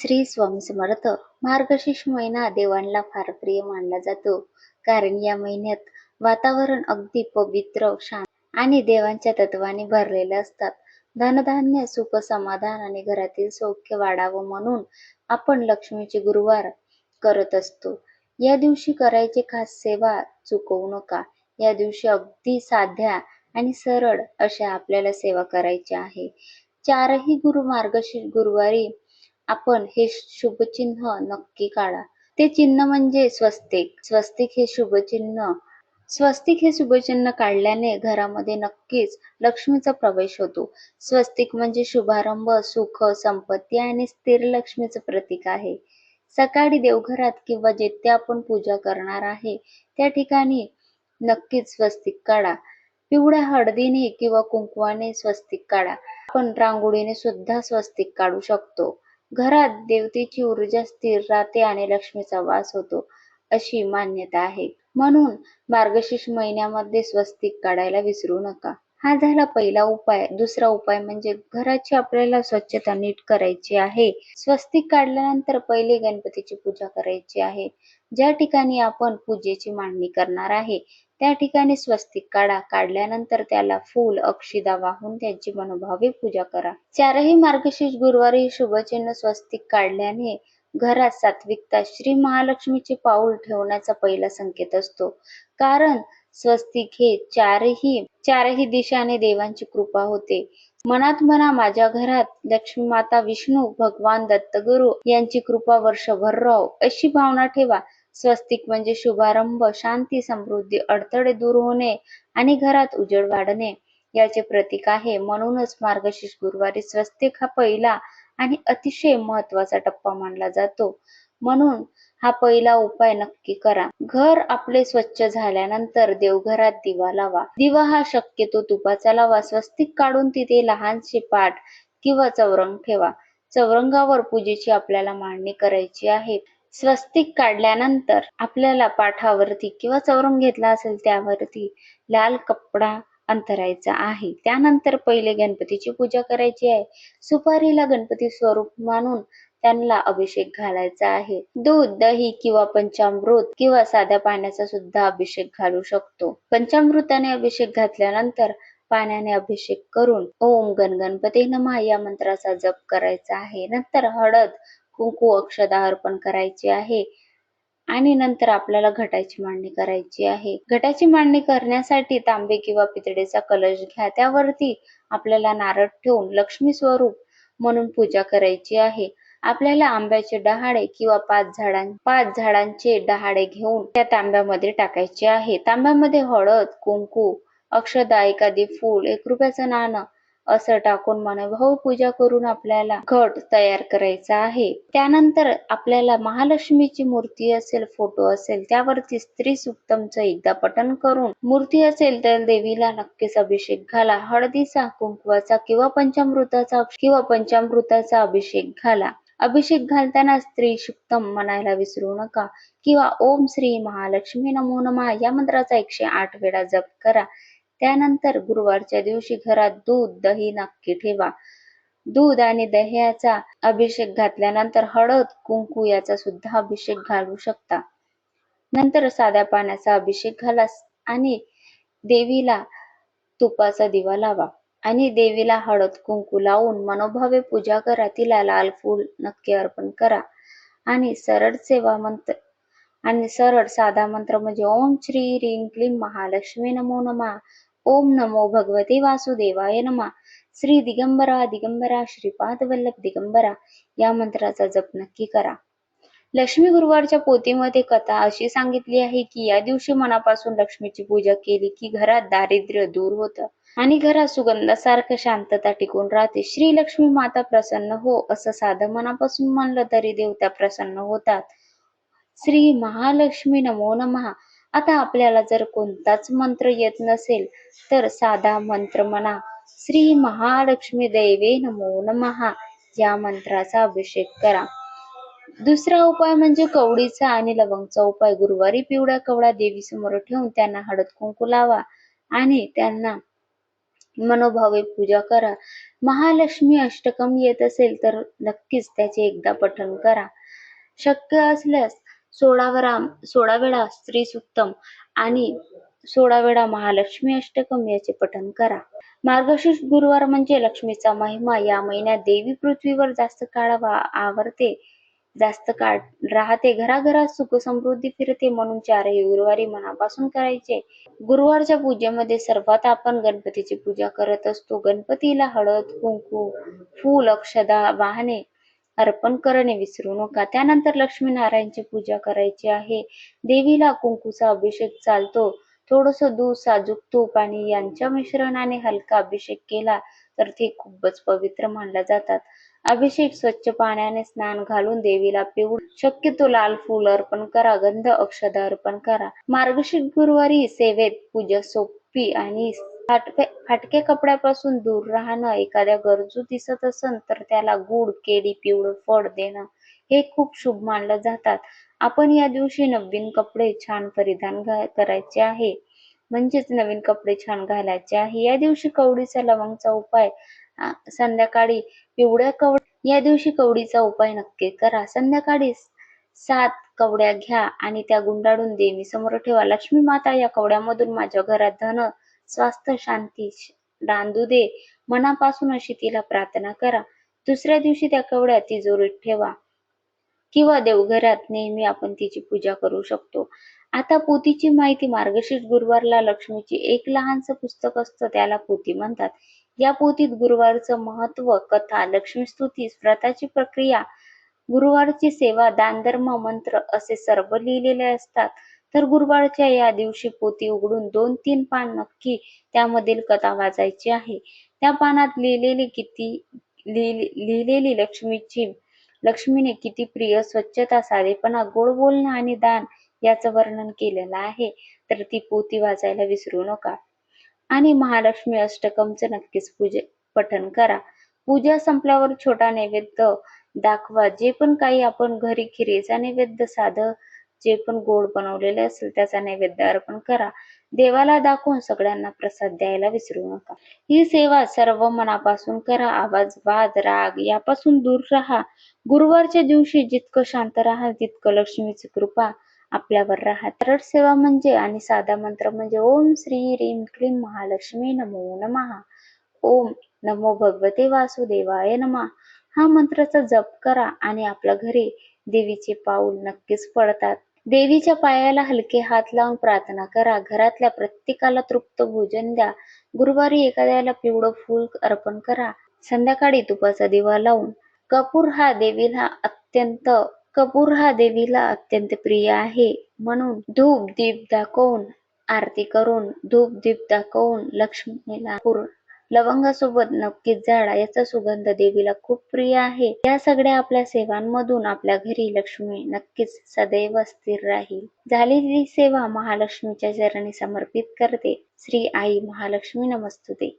श्री स्वामी समर्थ. मार्गशीर्ष महिना देवांना फार प्रिय मानला जातो. कारण या महिन्यात वातावरण अगदी पवित्र शांत आणि देवांच्या तत्वाने भरलेले असतात. धनधान्य सुख समाधान आणि घरातील सौख्य वाढावं म्हणून आपण लक्ष्मीचे गुरुवार करत असतो. या दिवशी करायची खास सेवा चुकवू नका. या दिवशी अगदी साध्या आणि सरळ अशा आपल्याला सेवा करायची आहे. चारही गुरु मार्गशीर्ष गुरुवारी आपण हे शुभचिन्ह नक्की काढा. ते चिन्ह म्हणजे स्वस्तिक. स्वस्तिक हे शुभचिन्ह. स्वस्तिक हे शुभचिन्ह काढल्याने घरामध्ये नक्कीच लक्ष्मीचा प्रवेश होतो. स्वस्तिक म्हणजे शुभारंभ सुख संपत्ती आणि स्थिर लक्ष्मीचं प्रतीक आहे. सकाळी देवघरात किंवा जेथे आपण पूजा करणार आहे त्या ठिकाणी नक्कीच स्वस्तिक काढा. पिवळ्या हळदीने किंवा कुंकवाने स्वस्तिक काढा. आपण रांगोळीने सुद्धा स्वस्तिक काढू शकतो. घरात देवतेची ऊर्जा स्थिर राहते आणि लक्ष्मीचा वास होतो अशी मान्यता आहे. म्हणून मार्गशीर्ष महिन्यामध्ये स्वस्तिक काढायला विसरू नका. हा झाला पहिला उपाय. दुसरा उपाय म्हणजे घराची आपल्याला स्वच्छता नीट करायची आहे. स्वस्तिक काढल्यानंतर पहिले गणपतीची पूजा करायची आहे. ज्या ठिकाणी आपण पूजेची मांडणी करणार आहे त्या ठिकाणी स्वस्तिक काढा काढल्यानंतर त्याला फूल अक्षिदा वाहून त्यांची मनोभावी पूजा करा. चारही मार्गशीर्ष गुरुवारी शुभचिन्ह स्वस्तिक काढल्याने घरात सात्विकता श्री महालक्ष्मीचे पाऊल ठेवण्याचा पहिला संकेत असतो. कारण स्वस्तिक हे चारही चारही दिशाने देवांची कृपा होते. मनात म्हणा माझ्या घरात लक्ष्मी माता विष्णू भगवान दत्तगुरु यांची कृपा वर्षभर राहो अशी भावना ठेवा. स्वस्तिक म्हणजे शुभारंभ शांती समृद्धी अडथळे दूर होणे आणि घरात उजेड वाढणे. याचे प्रतीक आहे. म्हणूनच मार्गशीर्ष गुरुवारी स्वस्तिक हा पहिला आणि अतिशय महत्त्वाचा टप्पा मानला जातो. म्हणून हा पहिला उपाय नक्की करा. घर आपले स्वच्छ झाल्यानंतर देवघरात दिवा लावा. दिवा हा शक्यतो तुपाचा लावा. स्वस्तिक काढून तिथे लहानसे पाठ किंवा चौरंग ठेवा. चौरंगावर पूजेची आपल्याला मांडणी करायची आहे. स्वस्तिक काढल्यानंतर आपल्याला पाठावरती किंवा चौरंग घेतला असेल त्यावरती लाल कपडा अंतरायचा आहे. त्यानंतर पहिले गणपतीची पूजा करायची आहे. सुपारीला गणपती स्वरूप मानून त्यांना अभिषेक घालायचा आहे. दूध दही किंवा पंचामृत किंवा साध्या पाण्याचा सुद्धा अभिषेक घालू शकतो. पंचामृताने अभिषेक घातल्यानंतर पाण्याने अभिषेक करून ओम गणगणपती नमा या मंत्राचा जप करायचा आहे. नंतर हळद कुंकू अक्षदा अर्पण करायचे आहे. आणि नंतर आपल्याला घटाची मांडणी करायची आहे. घटाची मांडणी करण्यासाठी तांबे किंवा पितळेचा कलश घ्या. त्यावरती आपल्याला नारळ ठेवून लक्ष्मी स्वरूप म्हणून पूजा करायची आहे. आपल्याला आंब्याचे डहाळे किंवा पाच झाडां पाच झाडांचे डहाळे घेऊन त्या तांब्यामध्ये टाकायचे आहे. तांब्यामध्ये हळद कुंकू अक्षदा एखादी फूल एक रुपयाचं नाणं असं टाकून मनोभाव पूजा करून आपल्याला घट तयार करायचा आहे. त्यानंतर आपल्याला महालक्ष्मीची मूर्ती असेल फोटो असेल त्यावरती स्त्री सुक्तमचं एकदा पठण करून मूर्ती असेल तर देवीला नक्कीच अभिषेक घाला. हळदीचा कुंकवाचा किंवा पंचामृताचा किंवा पंचामृताचा अभिषेक घाला. अभिषेक घालताना स्त्री सुक्तम म्हणायला विसरू नका. किंवा ओम श्री महालक्ष्मी नमो नमा या मंत्राचा एकशे आठ वेळा जप करा. त्यानंतर गुरुवारच्या दिवशी घरात दूध दही नक्की ठेवा. दूध आणि दह्याचा अभिषेक घातल्यानंतर हळद कुंकू याचा सुद्धा अभिषेक घालू शकता. नंतर साध्या पाण्याचा अभिषेक घाला आणि देवीला तुपाचा दिवा लावा आणि देवीला हळद कुंकू लावून मनोभावे पूजा करा. तिला लाल फूल नक्की अर्पण करा. आणि सरळ सेवा मंत्र आणि सरळ साधा मंत्र म्हणजे ओम श्री रिंग क्लीम महालक्ष्मी नमो नमा. ओम नमो भगवते वासुदेवाय नमा. श्री दिगंबरा दिगंबरा श्रीपाद वल्लभ दिगंबरा या मंत्राचा जप नक्की करा. लक्ष्मी गुरुवारच्या पोथीमध्ये कथा अशी सांगितली आहे की या दिवशी मनापासून लक्ष्मीची पूजा केली की घरात दारिद्र्य दूर होतं आणि घरात सुगंधासारखं शांतता टिकून राहते. श्री लक्ष्मी माता प्रसन्न हो असं साधं मनापासून म्हणलं तरी देवता प्रसन्न होतात. श्री महालक्ष्मी नमो नमः. आता आपल्याला जर कोणताच मंत्र येत नसेल तर साधा मंत्र म्हणा. श्री महालक्ष्मी दैवे नमो नमहा या मंत्राचा अभिषेक करा. दुसरा उपाय म्हणजे कवडीचा आणि लवंगचा उपाय. गुरुवारी पिवळ्या कवडा देवी समोर ठेवून त्यांना हळद कुंकू लावा आणि त्यांना मनोभावे पूजा करा. महालक्ष्मी अष्टकम येत असेल तर नक्कीच त्याचे एकदा पठण करा. शक्य असल्यास सोळावरा सोळा वेळा स्त्री सुक्तम आणि सोळा वेळा महालक्ष्मी अष्टकम याचे पठण करा. मार्गशीर्ष गुरुवार म्हणजे लक्ष्मीचा महिमा. या महिन्यात देवी पृथ्वीवर जास्त काळ आवरते जास्त काळ राहते. घराघरात सुख समृद्धी फिरते म्हणून चारही गुरुवारी मनापासून करायचे. गुरुवारच्या पूजेमध्ये सर्वात आपण गणपतीची पूजा करत असतो. गणपतीला हळद कुंकू फूल अक्षदा वाहने अर्पण करणे विसरू नका. त्यानंतर लक्ष्मीनारायणची पूजा करायची आहे. देवीला कुंकूचा अभिषेक चालतो. थोडस दूध साजूक तूप आणि यांच्या मिश्रणाने हलका अभिषेक केला तर ते खूपच पवित्र मानल्या जातात. अभिषेक स्वच्छ पाण्याने स्नान घालून देवीला पिऊ शक्यतो लाल फूल अर्पण करा. गंध अक्षदा अर्पण करा. मार्गशीर्ष गुरुवारी सेवेत पूजा सोपी आणि फाटके फाटके कपड्यापासून दूर राहणं एखाद्या गरजू दिसत असन तर त्याला गुड केळी पिवळं फळ देणं हे खूप शुभ मानलं जातात. आपण या दिवशी नवीन कपडे छान परिधान करायचे आहे. म्हणजेच नवीन कपडे छान घालायचे आहे. या दिवशी कवडीचा लवंगचा उपाय संध्याकाळी पिवळ्या कवड या दिवशी कवडीचा उपाय नक्की करा. संध्याकाळी सात कवड्या घ्या आणि त्या गुंडाळून देवी समोर ठेवा. लक्ष्मी माता या कवड्यामधून माझ्या घरात धन स्वास्थ्य शांती श- दे. मनापासून अशी तिला प्रार्थना करा. दुसऱ्या दिवशी त्या कवड्या तिजोरीत ठेवा. किंवा देवघरात नेहमी आपण तिची पूजा करू शकतो. आता पोथीची माहिती मार्गशीर्ष गुरुवारला लक्ष्मीची एक लहानसं पुस्तक असतं त्याला पोथी म्हणतात. या पोथीत गुरुवारचं महत्त्व कथा लक्ष्मी स्तुती व्रताची प्रक्रिया गुरुवारची सेवा दानधर्म मंत्र असे सर्व लिहिलेले असतात. तर गुरुवारच्या या दिवशी पोती उघडून दोन तीन पान नक्की त्यामधील कथा वाचायची आहे. त्या पानात लिहिलेली किती लिहिलेली लक्ष्मीची लक्ष्मीने किती प्रिय स्वच्छता साधेपणा गोड बोलणं आणि दान याचं वर्णन केलेलं आहे. तर ती पोती वाचायला विसरू नका. आणि महालक्ष्मी अष्टकमचं नक्कीच पूजे पठन करा. पूजा संपल्यावर छोटा नैवेद्य दाखवा. जे पण काही आपण घरी खिरीचा नैवेद्य साधं जे पण गोड बनवलेले असेल त्याचा नैवेद्य अर्पण करा. देवाला दाखवून सगळ्यांना प्रसाद द्यायला विसरू नका. ही सेवा सर्व मनापासून करा. आवाज वाद राग यापासून दूर राहा. गुरुवारच्या दिवशी जितकं शांत राहा तितकं लक्ष्मीची कृपा आपल्यावर राहा. सरळ सेवा म्हणजे आणि साधा मंत्र म्हणजे ओम श्री रीम क्लीम महालक्ष्मी नमो नमः. ओम नमो भगवते वासुदेवाय नमः. हा मंत्राचा जप करा आणि आपल्या घरी देवीचे पाऊल नक्कीच पडतात. देवीच्या पायाला हलके हात लावून प्रार्थना करा. घरातल्या प्रत्येकाला तृप्त भोजन द्या. गुरुवारी एखाद्याला पिवळं फूल अर्पण करा. संध्याकाळी तुपाचा दिवा लावून. कपूर हा देवीला अत्यंत कपूर हा देवीला अत्यंत प्रिय आहे. म्हणून धूप दीप दाखवून आरती करून धूप दीप दाखवून लक्ष्मीला पूर्ण लवंगासोबत नक्कीच झाडा याचा सुगंध देवीला खूप प्रिय आहे. या सगळ्या आपल्या सेवांमधून आपल्या घरी लक्ष्मी नक्कीच सदैव स्थिर राहील. झालेली सेवा महालक्ष्मीच्या चरणी समर्पित करते. श्री आई महालक्ष्मी नमस्तुते.